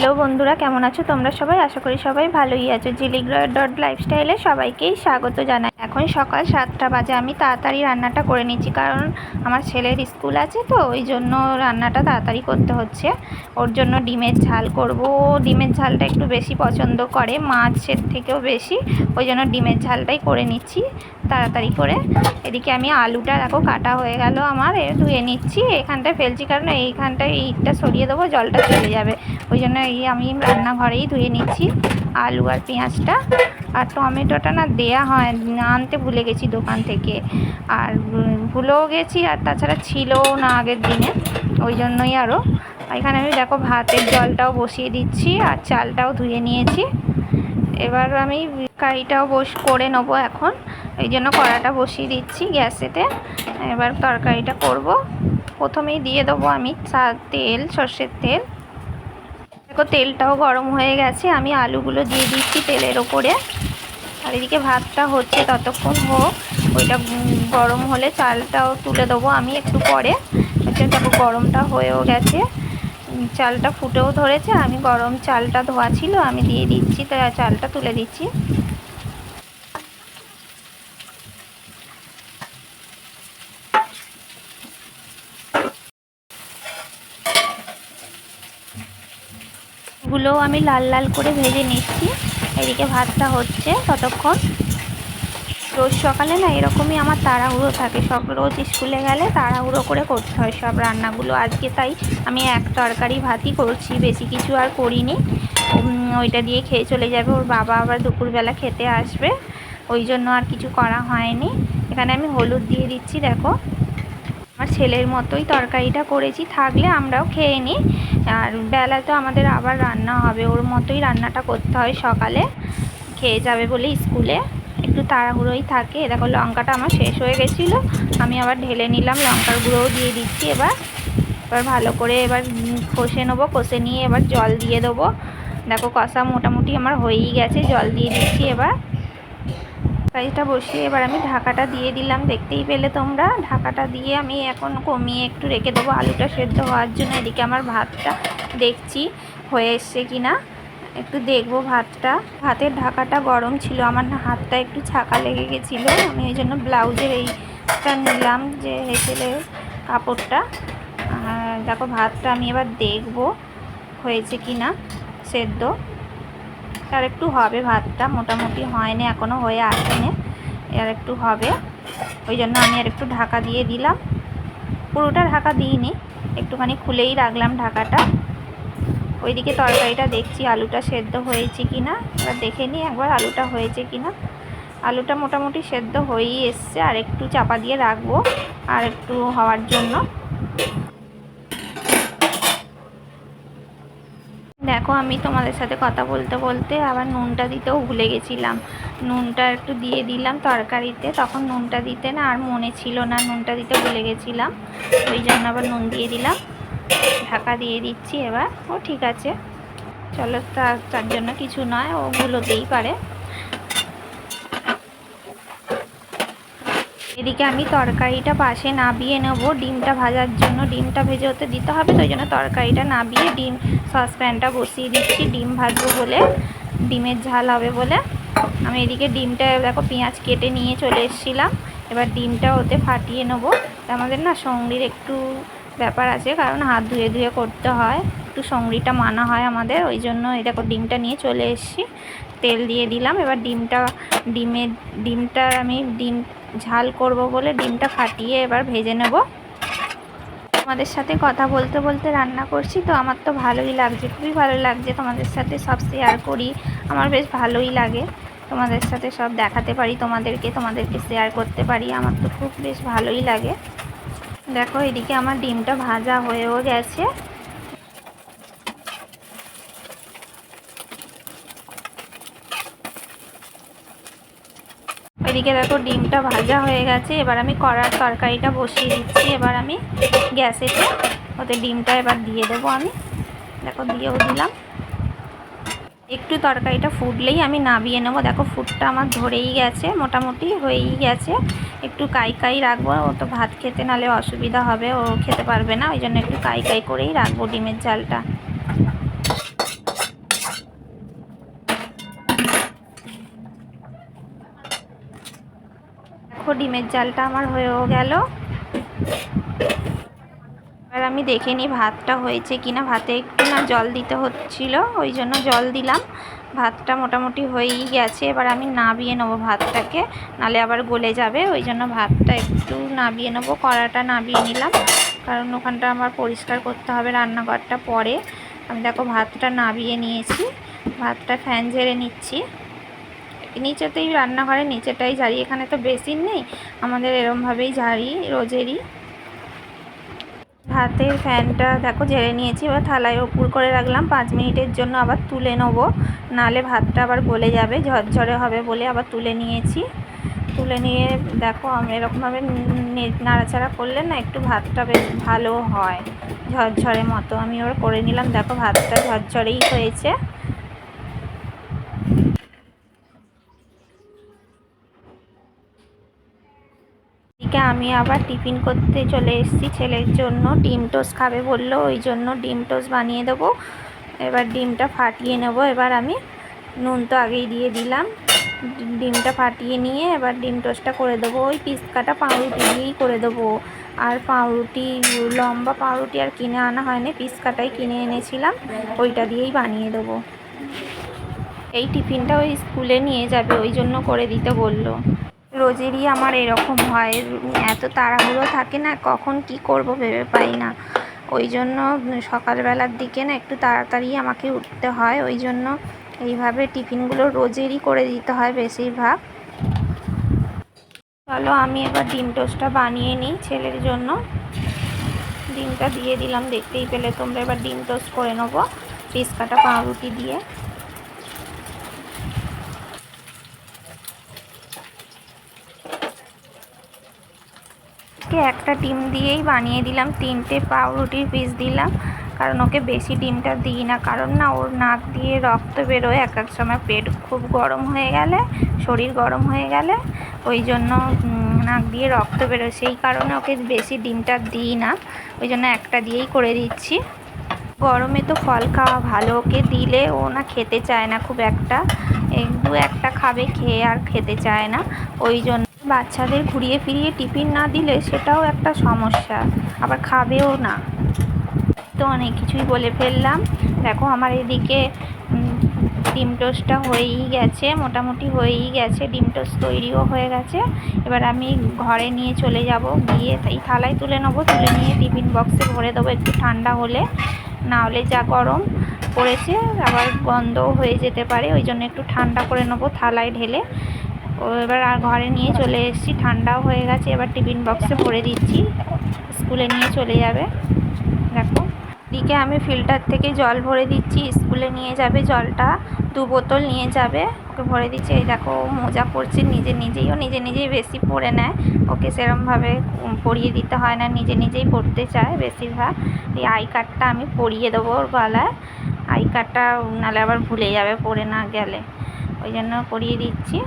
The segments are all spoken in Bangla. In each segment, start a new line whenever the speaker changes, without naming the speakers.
হ্যালো বন্ধুরা, কেমন আছো তোমরা সবাই? আশা করি সবাই ভালোই আছো। জিলিগ্রা ডট লাইফস্টাইলে সবাইকেই স্বাগত জানাই। এখন সকাল সাতটা বাজে, আমি তাড়াতাড়ি রান্নাটা করে নিচ্ছি কারণ আমার ছেলের স্কুল আছে তো, ওই জন্য রান্নাটা তাড়াতাড়ি করতে হচ্ছে। ওর জন্য ডিমের ঝাল করব। ডিমের ঝালটা একটু বেশি পছন্দ করে, মাছের থেকেও বেশি। ওই জন্য ডিমের ঝালটাই করে নিচ্ছি, তাড়াতাড়ি করে। এদিকে আমি আলুটা দেখো কাটা হয়ে গেল আমার ধুয়ে নিচ্ছি। এখানটায় ফেলছি কারণ এইখানটায় ইটটা সরিয়ে দেবো, জলটা চলে যাবে। ওই জন্য এই আমি রান্নাঘরেই ধুয়ে নিচ্ছি আলু আর পেঁয়াজটা। আর টমেটোটা না দেয়া হয়, আনতে ভুলে গেছি দোকান থেকে। আর ভুলেও গেছি আর তাছাড়া ছিলও না আগের দিনে, ওই জন্যই আরও এখানে আমি দেখো ভাতের জলটাও বসিয়ে দিচ্ছি আর চালটাও ধুয়ে নিয়েছি। এবার আমি কারিটাও বস, করে নেব এখন। এই জন্য কড়াটা বসিয়ে দিচ্ছি গ্যাসেতে। এবার তরকারিটা করব। প্রথমেই দিয়ে দেবো আমি তেল, সর্ষের তেল। দেখো, তেলটাও গরম হয়ে গেছে। আমি আলুগুলো দিয়ে দিচ্ছি তেলের ওপরে। আর এদিকে ভাতটা হচ্ছে ততক্ষণ হোক। ওইটা গরম হলে চালটাও তুলে দেবো আমি একটু পরে। হচ্ছে দেখো, গরমটা হয়েও গেছে। চালটা ফুটেও ধরেছে। আমি গরম চালটা ধোয়া ছিল, আমি দিয়ে দিচ্ছি। চালটা তুলে দিচ্ছি। গুলোও আমি লাল লাল করে ভেজে নিচ্ছি। এদিকে ভাতটা হচ্ছে ততক্ষণ। রোজ সকালে না এরকমই আমার তাড়াহুড়ো থাকে। সব রোজ স্কুলে গেলে তাড়াহুড়ো করে করতে হয় সব রান্নাগুলো। আজকে তাই আমি এক তরকারি ভাতই করছি, বেশি কিছু আর করিনি। ওইটা দিয়ে খেয়ে চলে যাবে। ওর বাবা আবার দুপুরবেলা খেতে আসবে। ওই জন্য আর কিছু করা হয়নি। এখানে আমি হলুদ দিয়ে দিচ্ছি, দেখো। আমার ছেলের মতোই তরকারিটা করেছি, থাকলে আমরাও খেয়ে নিই। আর বেলা তো আমাদের আবার রান্না হবে, ওর মতোই রান্নাটা করতে হয় সকালে। খেয়ে যাবে বলে স্কুলে। একটু তাড়াহুড়োই থাকে। দেখো লঙ্কাটা আমার শেষ হয়ে গেছিল। আমি আবার ঢেলে নিলাম, লঙ্কার গুঁড়োও দিয়ে দিচ্ছি এবার। এবার ভালো করে এবার কষে নেব, কষে নিয়ে এবার জল দিয়ে দেবো। দেখো কষা মোটামুটি আমার হয়েই গেছে, জল দিয়ে দিচ্ছি এবার। তরকারিটা বসিয়ে এবার আমি ঢাকাটা দিয়ে দিলাম। দেখতেই পেলে তোমরা। ঢাকাটা দিয়ে আমি এখন কমিয়ে একটু রেখে দেবো আলুটা সেদ্ধ হওয়ার জন্য। এদিকে আমার ভাতটা দেখছি হয়ে এসছে কি না একটু দেখব ভাতটা। ভাতের ঢাকাটা গরম ছিল। আমার হাতটা একটু ছাকা লেগে গেছিল। আমি ওই জন্য ব্লাউজের এইটা নিলাম যে হেসেলের কাপড়টা। দেখো ভাতটা আমি এবার দেখব হয়েছে কি না সেদ্ধ। আর একটু হবে ভাতটা, মোটামুটি হয়নি এখনও হয়ে আসেনি। আর একটু হবে। ওই জন্য আমি আর একটু ঢাকা দিয়ে দিলাম। পুরোটা ঢাকা দিইনি, একটুখানি খুলেই রাখলাম ঢাকাটা। ওইদিকে তরকারিটা দেখছি, আলুটা সেদ্ধ হয়েছে কি না এবার দেখে নিই একবার আলুটা হয়েছে কি না আলুটা মোটামুটি সেদ্ধ হয়েই এসছে, আর একটু চাপা দিয়ে রাখব, আর একটু হওয়ার জন্য। দেখো, আমি তোমাদের সাথে কথা বলতে বলতে আবার নুনটা দিতেও ভুলে গেছিলাম। নুনটা একটু দিয়ে দিলাম তরকারিতে, তখন নুনটা দিতে না আর মনে ছিল না, নুনটা দিতে ভুলে গেছিলাম। ওই জন্য আবার নুন দিয়ে দিলাম। ঢাকা দিয়ে দিচ্ছি এবার। ও ঠিক আছে। চলো তার জন্য কিছু নয়, ও ভুলোতেই পারে। এদিকে আমি তরকারিটা পাশে নাবিয়ে নেব। ডিমটা ভাজার জন্য ডিমটা ভেজে হতে দিতে হবে, তো জন্য তরকারিটা নাবিয়ে ডিম সসপ্যানটা বসিয়ে দিচ্ছি। ডিম ভাজবো বলে, ডিমের ঝাল হবে বলে। আমি এদিকে ডিমটা, দেখো, পেঁয়াজ কেটে নিয়ে চলে এসেছিলাম। এবার ডিমটা ওতে ফাটিয়ে নেব। আমাদের না সঙ্গীর একটু ব্যাপার আছে, কারণ হাত ধুয়ে ধুয়ে করতে হয়। একটু সঙ্গীটা মানা হয় আমাদের, ওই জন্য এই দেখো ডিমটা নিয়ে চলে এসেছি। তেল দিয়ে দিলাম। এবার ডিমটা ডিমের ডিমটার আমি ডিম ঝাল করব বলে ডিমটা ফাটিয়ে এবার ভেজে নেব। তোমাদের সাথে কথা বলতে বলতে রান্না করছি, তো আমার তো ভালোই লাগছে, খুবই ভালো লাগছে। তোমাদের সাথে সব শেয়ার করি, আমার বেশ ভালোই লাগে। তোমাদের সাথে সব দেখাতে পারি, তোমাদেরকে তোমাদেরকে শেয়ার করতে পারি, আমার তো খুব বেশ ভালোই লাগে। দেখো, এদিকে আমার ডিমটা ভাজা হয়েও গেছে। এদিকে দেখো ডিমটা ভাজা হয়ে গেছে। এবার আমি কড়ার তরকারিটা বসিয়ে দিচ্ছি। এবার আমি গ্যাসেতে ওতে ডিমটা এবার দিয়ে দেবো আমি। দেখো দিয়েও দিলাম। একটু তরকারিটা ফুটলেই আমি নাবিয়ে নেব। দেখো ফুটটা আমার ধরেই গেছে, মোটামুটি হয়েই গেছে। একটু কাই কাই রাখব, ও তো ভাত খেতে নালে অসুবিধা হবে, ও খেতে পারবে না। ওই জন্য একটু কাই কাই করেই রাখব ডিমের ঝালটা। দেখো ডিমের জালটা আমার হয়েও গেল। এবার আমি দেখে নিই ভাতটা হয়েছে কিনা, ভাতে একটু না জল দিতে হচ্ছিল, ওই জন্য জল দিলাম। ভাতটা মোটামুটি হয়েই গেছে, এবার আমি নাবিয়ে নেব ভাতটাকে, নালে আবার গলে যাবে, ওই জন্য ভাতটা একটু নাবিয়ে নেব, কড়াটা নাবিয়ে নিলাম। কারণ ওখানটা আমার পরিষ্কার করতে হবে রান্নাঘরটা পরে। আমি দেখো ভাতটা নাবিয়ে নিয়েছি, ভাতটা ফ্যান ঝেড়ে নিচ্ছি। নিচেতেই রান্নাঘরে নিচেটাই ঝাড়ি এখানে তো বেসিন নেই, আমাদের এরমভাবেই ঝাড়ি রোজেরই। ভাতের ফ্যানটা দেখো ঝেড়ে নিয়েছি, এবার থালায় ওপর করে রাখলাম। পাঁচ মিনিটের জন্য আবার তুলে নেব, নালে ভাতটা আবার গলে যাবে, ঝরঝরে হবে বলে আবার তুলে নিয়েছি। তুলে নিয়ে দেখো, আমি এরকমভাবে নাড়াচাড়া করলে না একটু ভাতটা বেশ ভালো হয়, ঝরঝরে মতো। আমি ওর করে নিলাম, দেখো ভাতটা ঝরঝরেই হয়েছে। এদিকে আমি আবার টিফিন করতে চলে এসেছি। ছেলের জন্য ডিম টোস্ট খাবে বলল, ওই জন্য ডিম টোস্ট বানিয়ে দেবো। এবার ডিমটা ফাটিয়ে নেব। এবার আমি নুন তো আগেই দিয়ে দিলাম। ডিমটা ফাটিয়ে নিয়ে এবার ডিম টোস্টটা করে দেবো। ওই পিস কাটা পাউরুটি দিয়েই করে দেবো। আর পাউরুটি, লম্বা পাউরুটি আর কিনে আনা হয়নি পিস কাটাই কিনে এনেছিলাম। ওইটা দিয়েই বানিয়ে দেবো। এই টিফিনটা ওই স্কুলে নিয়ে যাবে, ওই জন্য করে দিতে বলল। রোজেরই আমার এরকম হয়। এত তাড়াহুড়ো থাকে না, কখন কি করব ভেবে পাই না। ওই জন্য সকালবেলার দিকে না একটু তাড়াতাড়ি আমাকে উঠতে হয়। ওই জন্য এইভাবে টিফিনগুলো রোজেরই করে দিতে হয় বেশিরভাগ। চলো আমি এবার ডিম টোস্টটা বানিয়ে নিই ছেলের জন্য। ডিমটা দিয়ে দিলাম, দেখতেই পেলে তোমরা। এবার ডিম টোস্ট করে নেব। পিস কাটা পাউরুটি দিয়ে। আজকে একটা ডিম দিয়েই বানিয়ে দিলাম। তিনটে পাউরুটির পিস দিলাম। কারণ ওকে বেশি ডিমটা দিই না। কারণ না, ওর নাক দিয়ে রক্ত বেরোয় এক এক সময়। পেট খুব গরম হয়ে গেলে, শরীর গরম হয়ে গেলে, ওই জন্য নাক দিয়ে রক্ত বেরোয়। সেই কারণে ওকে বেশি ডিমটা দিই না। ওই জন্য একটা দিয়েই করে দিচ্ছি। গরমে তো ফল খাওয়া ভালো। ওকে দিলে ও না খেতে চায় না খুব একটা। দু একটা খাবে, খেয়ে আর খেতে চায় না। ওই জন্য বাচ্চাদের ঘুরিয়ে ফিরিয়ে টিফিন না দিলে সেটাও একটা সমস্যা, আবার খাবেও না। তো অনেক কিছুই বলে ফেললাম। দেখো আমার এদিকে ডিম টোস্টটা হয়েই গেছে, মোটামুটি হয়েই গেছে, ডিম টোস্ট তৈরিও হয়ে গেছে। এবার আমি ঘরে নিয়ে চলে যাব, গিয়ে এই থালায় তুলে নেব, তুলে নিয়ে টিফিন বক্সে ভরে দেবো একটু ঠান্ডা হলে। না হলে যা গরম পড়েছে, আবার বন্ধও হয়ে যেতে পারে, ওই জন্য একটু ঠান্ডা করে নেব থালায় ঢেলে। ও এবার আর ঘরে নিয়ে চলে এসেছি। ঠান্ডাও হয়ে গেছে, এবার টিফিন বক্সে ভরে দিচ্ছি। স্কুলে নিয়ে চলে যাবে। দেখো, দিকে আমি ফিল্টার থেকে জল ভরে দিচ্ছি। স্কুলে নিয়ে যাবে জলটা, দু বোতল নিয়ে যাবে। ওকে ভরে দিচ্ছি। এই দেখো মজা পড়ছে নিজে নিজেই, ও নিজে নিজেই বেশি পড়ে নেয়। ওকে সেরমভাবে পরিয়ে দিতে হয় না, নিজে নিজেই পড়তে চায় বেশিরভাগ। এই আই কার্ডটা আমি পরিয়ে দেবো ওর গলায়। আই কার্ডটা নাহলে আবার ভুলে যাবে পড়ে না গেলে। ওই জন্য পরিয়ে দিচ্ছি।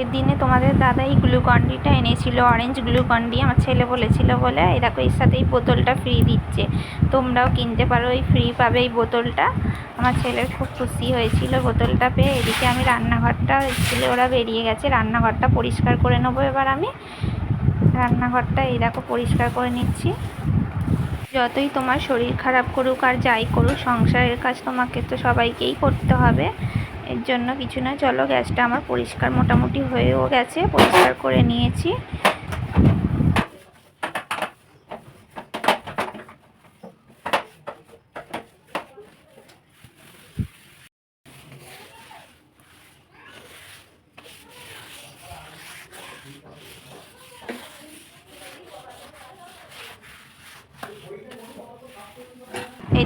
আগের দিনে তোমাদের দাদা এই গ্লুকন্ডিটা এনেছিল অরেঞ্জ গ্লুকন্ডি, আমার ছেলে বলেছিল বলে, এই দেখো, এর সাথে এই বোতলটা ফ্রি দিচ্ছে। তোমরাও কিনতে পারো এই ফ্রি পাবে এই বোতলটা। আমার ছেলের খুব খুশি হয়েছিল বোতলটা পেয়ে। এদিকে আমি রান্নাঘরটা, স্কুলে ওরা বেরিয়ে গেছে, রান্নাঘরটা পরিষ্কার করে নেব এবার আমি। রান্নাঘরটা এই দেখো, পরিষ্কার করে নিচ্ছি। যতই তোমার শরীর খারাপ করুক আর যাই করুক, সংসারের কাজ তোমাকে তো সবাইকেই করতে হবে। এর জন্য কিছু না চলো গ্যাসটা আমার পরিষ্কার মোটামুটি হয়েও গেছে পরিষ্কার করে নিয়েছি।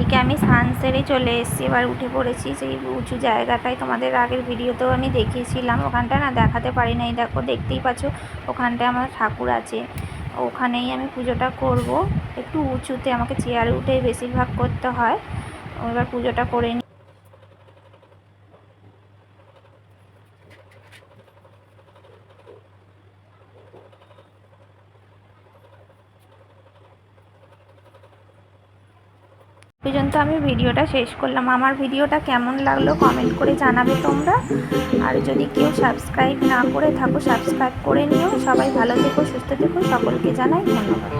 এদিকে আমি স্নান সেরে চলে এসেছি, এবার উঠে পড়েছি সেই উঁচু জায়গাটায়। তোমাদের আগের ভিডিওতেও আমি দেখিয়েছিলাম, ওখানটা না দেখাতে পারি নাই। দেখো, দেখতেই পাচ্ছ, ওখানটায় আমার ঠাকুর আছে। ওখানেই আমি পুজোটা করব। একটু উঁচুতে আমাকে চেয়ারে উঠে বেশিরভাগ করতে হয়। এবার পুজোটা করে পর্যন্ত আমি ভিডিওটা শেষ করলাম। আমার ভিডিওটা কেমন লাগল কমেন্ট করে জানাবে তোমরা। আর যদি কেউ সাবস্ক্রাইব না করে থাকো সাবস্ক্রাইব করে নিও। সবাই ভালো থেকো, সুস্থ থেকো। সকলকে জানাই ধন্যবাদ।